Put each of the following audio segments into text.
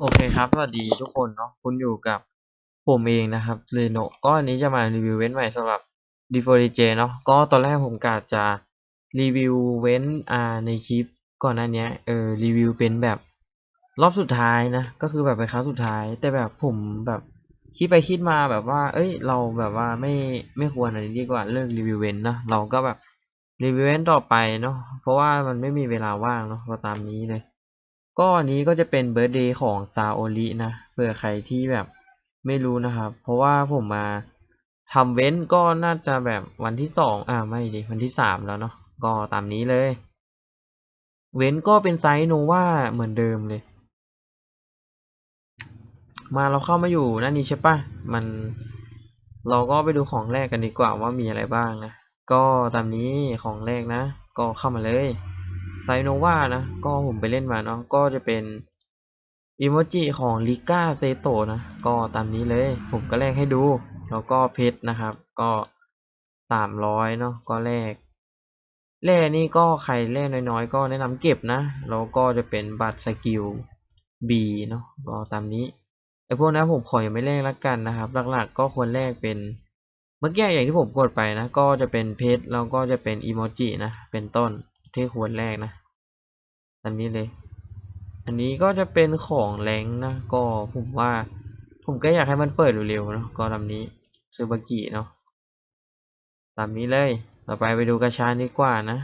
โอเคครับ สวัสดีทุกคนเนาะ คุณอยู่กับผมเองนะครับเรโนก็อันนี้จะมารีวิวเว้นใหม่สำหรับ d ี 4 d j เนาะ ก็ตอนแรกผมกะจะรีวิวเว้นอ่าในคลิปก่อนหน้าเนี้ยเออรีวิวเป็นแบบรอบสุดท้ายนะ ก็คือแบบเป็นครั้งสุดท้าย แต่แบบผมแบบคิดไปคิดมาแบบว่า เอ้ย เราแบบว่าไม่ไม่ควรอันนี้ดีกว่าเลิกรีวิวเว้นเนาะ เราก็แบบรีวิวเว้นต่อไปเนาะ เพราะว่ามันไม่มีเวลาว่างเนาะก็ตามนี้เลย ก็อันนี้ก็จะเป็นเบิร์ d เดย์ของซาโอรินะเผื่อใครที่แบบไม่รู้นะครับ เพราะว่าผมมาทำเว้นก็น่าจะแบบวันที่สองอ่าไม่ดิวันที่สามแล้วเนาะก็ตามนี้เลย เว้นก็เป็นไซส์โนวาเหมือนเดิมเลย มาเราเข้ามาอยู่นั่นนี่ใช่ปะมันเราก็ไปดูของแรกกันดีกว่าว่ามีอะไรบ้างนะ ก็ตามนี้ของแรกนะ ก็เข้ามาเลย ไซโนวานะ ก็ผมไปเล่นมาเนาะก็จะเป็นอิโมจิของลิก้าเซโตนะ ก็ตามนี้เลย ผมก็แลกให้ดู แล้วก็เพชรนะครับ ก็สามร้อยเนาะก็แลกแร่นี่ก็ใครแร่น้อยๆ ก็แนะนำเก็บนะ แล้วก็จะเป็นบัตรสกิลบีเนาะก็ตามนี้ไอพวกนั้นผมขอยังไม่แลกละกันนะครับ หลักๆ ก็ควรแลกเป็นเมื่อกี้อย่างที่ผมกดไปนะ ก็จะเป็นเพชรแล้วก็จะเป็นอีโมจินะ เป็นต้นที่ควรแลกนะ ตามนี้เลย อันนี้ก็จะเป็นของแรงนะ ก็ผมว่า ผมก็อยากให้มันเปิดเร็วๆเนาะก็ตามนี้ซูบากิเนาะตามนี้เลย ต่อไปไปดูกระชาดีกว่านะ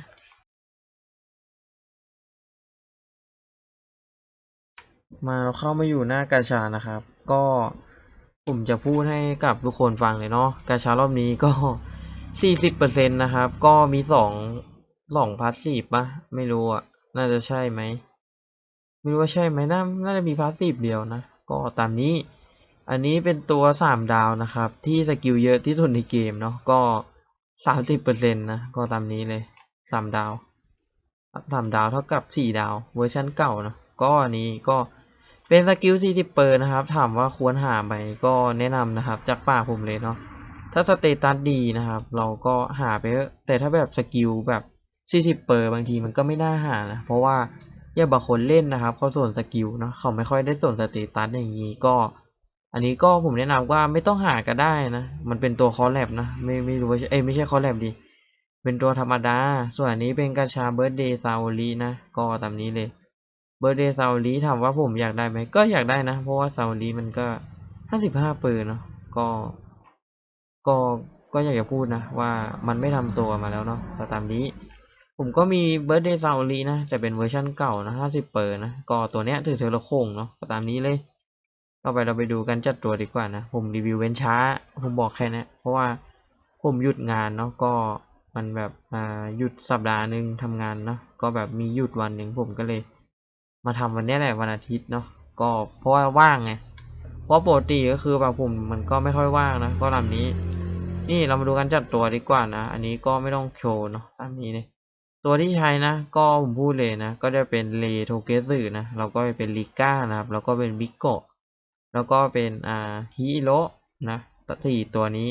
มาเข้ามาอยู่หน้ากาชานะครับ ก็ผมจะพูดให้กับทุกคนฟังเลยเนาะกาชารอบนี้ก็สี่สิบเปอร์เซ็นตนะครับ ก็มีสองสองพาสซีปะไม่รู้อะ น่าจะใช่ไหมไม่รู้ว่าใช่ไหมน่าน่าจะมีพาสซีฟเดียวนะ ก็ตามนี้ อันนี้เป็นตัวสามดาวนะครับ ที่สกิลเยอะที่สุดในเกมเนาะก็สามสิบเปอร์เซ็นตนะก็ตามนี้เลยสามดาวสามดาวเท่ากับสี่ดาว เวอร์ชันเก่านะก็อันนี้ก็เป็นสกิลสี่สิบเปอร์นะครับ ถามว่าควรหาไหมก็แนะนำนะครับ จากปากผมเลยเนาะถ้าสเตตัสดีนะครับ เราก็หาไปเถอะแต่ถ้าแบบสกิลแบบ สี่สิบเปอร์บางทีมันก็ไม่น่าหานะ เพราะว่าอย่างบางคนเล่นนะครับเขาส่วนสกิลเนาะเขาไม่ค่อยได้ส่วนสเตตัสอย่างนี้ก็ อันนี้ก็ผมแนะนำว่าไม่ต้องหาก็ได้นะ มันเป็นตัวคอลแลบนะไม่ไม่รู้ว่าเอ้ไม่ใช่คอลแลบดี เป็นตัวธรรมดา ส่วนอันนี้เป็นกาชาเบิร์ดเดย์ซาโอลีนะ ก็ตามนี้เลยเบิร์ดเดย์ซาโอลีถามว่าผมอยากได้ไหมก็อยากได้นะ เพราะว่าซาโอลีมันก็ห้าสิบห้าเปอร์เนาะก็ ก็ก็อยากจะพูดนะว่ามันไม่ทำตัวมาแล้วเนาะแต่ตามนี้ ผมก็มีเบิร์ดเดย์ซาโอลีนะแต่เป็นเวอร์ชั่นเก่านะห้าสิบเปอร์นะก็ตัวเนี้ยถือเทอร์โคงเนาะก็ตามนี้เลยต่อไปเราไปดูกันจัดตัวดีกว่านะ ผมรีวิวเว้นช้า ผมบอกแค่นี้เพราะว่าผมหยุดงานเนาะก็มันแบบอ่าหยุดสัปดาห์หนึ่งทำงานเนาะก็แบบมีหยุดวันหนึ่งผมก็เลย มาทำวันนี้แหละวันอาทิตย์เนาะก็เพราะว่าว่างไงเพราะปกติก็คือแบบผมมันก็ไม่ค่อยว่างนะก็ลำนี้ นี่เรามาดูกันจัดตัวดีกว่านะ อันนี้ก็ไม่ต้องโชว์เนาะตามนี้เลย ตัวที่ใช้นะ ก็ผมพูดเลยนะ ก็จะเป็นเลโทเกสึนะแล้วก็เป็นลิก้านะครับ แล้วก็เป็นบิโกะแล้วก็เป็นอ่าฮิโรนะสี่ตัวนี้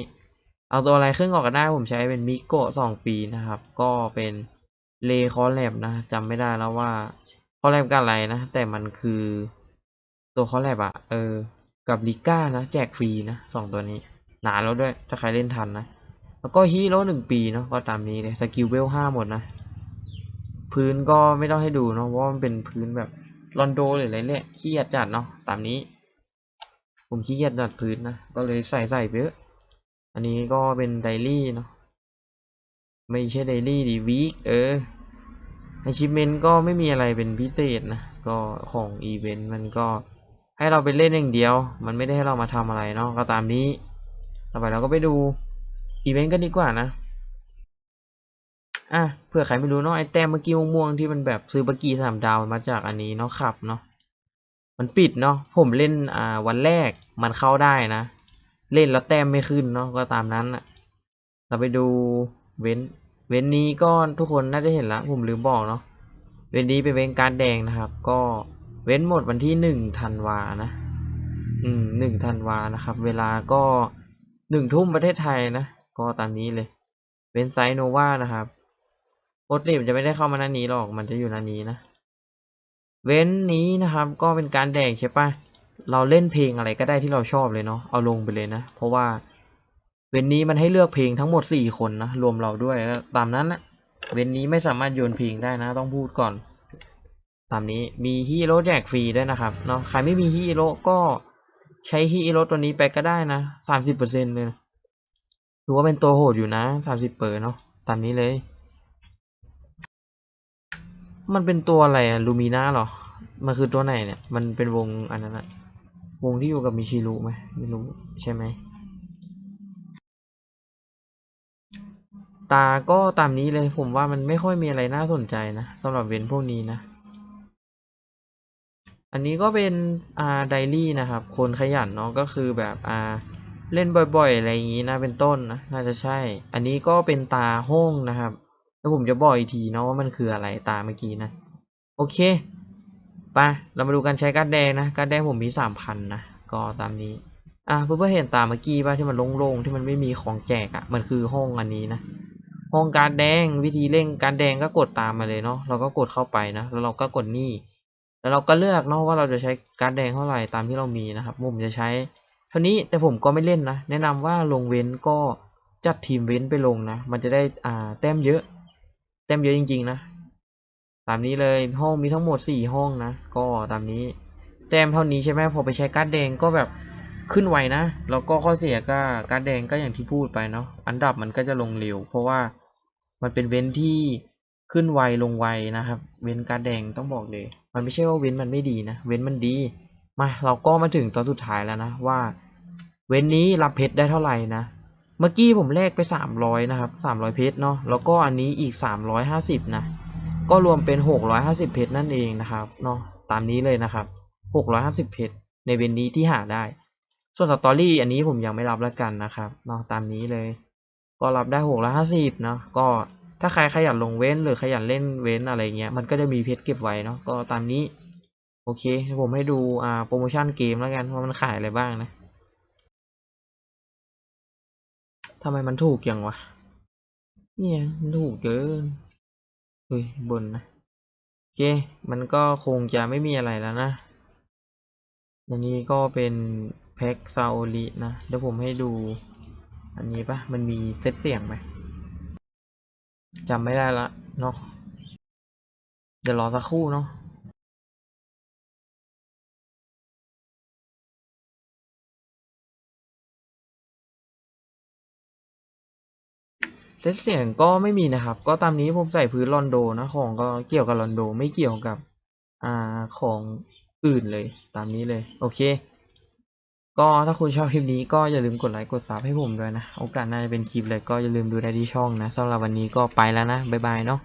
เอาตัวอะไรขึ้นก่อนก็ได้ผมใช้เป็นมิโกะสองปีนะครับ ก็เป็นเลคอแลบนะจำไม่ได้แล้วว่าคอแลบกับอะไรนะ แต่มันคือตัวคอแลบอะเออ กับลิก้านะแจกฟรีนะสองตัวนี้ หนาแล้วด้วยถ้าใครเล่นทันนะ แล้วก็ฮีโร่หนึ่งปีเนาะก็ตามนี้เลยสกิลเวลห้าหมดนะ พื้นก็ไม่ต้องให้ดูเนาะเพราะว่ามันเป็นพื้นแบบลอนโดหรืออะไรเนี่ยขี้เกียจจัดเนาะตามนี้ ผมขี้เกียจจัดพื้นนะก็เลยใส่ใส่ไปเยอะอันนี้ก็เป็นไดรี่เนาะไม่ใช่ไดรี่ดิวีคเออ achievement ก็ไม่มีอะไรเป็นพิเศษนะ ก็ของอีเวนต์มันก็ให้เราไปเล่นอย่างเดียว มันไม่ได้ให้เรามาทำอะไรเนาะก็ตามนี้ ต่อไปเราก็ไปดูอีเวนต์กันดีกว่านะ อะเผื่อใครไม่รู้เนาะไอแต้มเมื่อกี้ม่วงๆที่มันแบบซื้อบักกี้สามดาวมาจากอันนี้เนาะขับเนาะมันปิดเนาะผมเล่นอ่าวันแรกมันเข้าได้นะ เล่นแล้วแต้มไม่ขึ้นเนาะก็ตามนั้นอะเราไปดูเว้นเว้นนี้ก็ทุกคนน่าจะเห็นละผมลืมบอกเนาะเว้นนี้เป็นเว้นการแดงนะครับ ก็เว้นหมดวันที่หนึ่งธันวานะ อืมหนึ่งธันวานะครับ เวลาก็หนึ่งทุ่มประเทศไทยนะ ก็ตามนี้เลย เว้นไซโนวานะครับ โปรตีมันจะไม่ได้เข้ามาหน้านี้หรอก มันจะอยู่หน้านี้นะ เว้นนี้นะครับ ก็เป็นการแดงใช่ปะเราเล่นเพลงอะไรก็ได้ที่เราชอบเลยเนาะ เอาลงไปเลยนะ เพราะว่าเว้นนี้มันให้เลือกเพลงทั้งหมดสี่คนนะ รวมเราด้วย ตามนั้นนะเว้นนี้ไม่สามารถโยนเพลงได้นะ ต้องพูดก่อน ตามนี้ มีฮีโร่แจกฟรีด้วยนะครับ เนาะ ใครไม่มีฮีโร่ก็ใช้ฮีโร่ตัวนี้ไปก็ได้นะสามสิบเปอร์เซ็นต์เลยนะถือว่าเป็นตัวโหดอยู่นะสามสิบเปอร์เนาะ ตามนี้เลย มันเป็นตัวอะไรอะลูมิน่าหรอ มันคือตัวไหนเนี่ย มันเป็นวงอันนั้นอะวงที่อยู่กับมิชิรุไหมไม่รู้ใช่ไหม ตาก็ตามนี้เลยผมว่ามันไม่ค่อยมีอะไรน่าสนใจนะสำหรับเวนพวกนี้นะ อันนี้ก็เป็นอ่าไดรี่นะครับ คนขยันเนาะก็คือแบบอ่าเล่นบ่อยๆ อะไรอย่างนี้นะเป็นต้นนะ น่าจะใช่ อันนี้ก็เป็นตาห้องนะครับ แล้วผมจะบอกอีกทีเนาะว่ามันคืออะไรตาเมื่อกี้นะ โอเคไปเรามาดูการใช้การ์ดแดงนะการ์ดแดงผมมีสามพันนะก็ตามนี้อะเพื่อนๆเห็นตาเมื่อกี้ป่ะที่มันโล่งๆที่มันไม่มีของแจกอะ่ะมันคือห้องอันนี้นะห้องการดแดงวิธีเล่นการดแดงก็กดตามมาเลยเนาะเราก็กดเข้าไปนะแล้วเราก็กดนี่แล้วเราก็เลือกเนาะว่าเราจะใช้การดแดงเท่าไหร่ตามที่เรามีนะครับผมจะใช้เท่านี้แต่ผมก็ไม่เล่นนะแนะนำว่าลงเว้นก็จัดทีมเว้นไปลงนะมันจะได้อ่าแต้มเยอะ แต้มเยอะจริง ๆ นะ ตามนี้เลยห้องมีทั้งหมดสี่ห้องนะ ก็ตามนี้ แต้มเท่านี้ใช่ไหมพอไปใช้การดแดงก็แบบขึ้นไวนะ แล้วก็ข้อเสียก็การดแดงก็อย่างที่พูดไปเนาะ อันดับมันก็จะลงเร็ว เพราะว่ามันเป็นเว้นที่ขึ้นไวลงไวนะครับ เว้นการดแดงต้องบอกเลย มันไม่ใช่ว่าเว้นมันไม่ดีนะ เว้นมันดี มาเราก็มาถึงตอนสุดท้ายแล้วนะว่า เว้นนี้รับเพชรได้เท่าไหร่นะ มื่อกี้ผมแลกไปสามร้อยนะครับสามร้อยเพชรเนาะแล้วก็อันนี้อีกสามร้อยห้าสิบนะ ก็รวมเป็นหกร้อยห้าสิบเพชรนั่นเองนะครับเนาะตามนี้เลยนะครับหกร้อยห้าสิบเพชรในเวนนี้ที่หาได้ ส่วนสตอรี่อันนี้ผมยังไม่รับแล้วกันนะครับเนาะตามนี้เลย ก็รับได้หกร้อยห้าสิบเนาะก็ถ้าใครขยันลงเว้นหรือขยันเล่นเว้นอะไรเงี้ยมันก็จะมีเพชรเก็บไว้เนาะก็ตามนี้ โอเคผมให้ดูอ่าโปรโมชั่นเกมแล้วกันว่ามันขายอะไรบ้างนะ ทำไมมันถูกอย่างวะ เนี่ยถูกเกินเฮ้ยบนนะโอเค มันก็คงจะไม่มีอะไรแล้วนะอันนี้ก็เป็นแพ็กซาโอรินะ เดี๋ยวผมให้ดู อันนี้ปะมันมีเซตเสียงไหมจำไม่ได้ละเนาะเดี๋ยวรอสักครู่เนาะ เซตเสียงก็ไม่มีนะครับ ก็ตามนี้ผมใส่พื้นลอนโดนะของก็เกี่ยวกับลอนโดไม่เกี่ยวกับ อ่าของอื่นเลยตามนี้เลย โอเค ก็ถ้าคุณชอบคลิปนี้ก็อย่าลืมกดไลค์กดซับให้ผมด้วยนะ โอกาสหน้าจะเป็นคลิปเลยก็อย่าลืมดูได้ที่ช่องนะสำหรับวันนี้ก็ไปแล้วนะบ๊ายบายเนาะ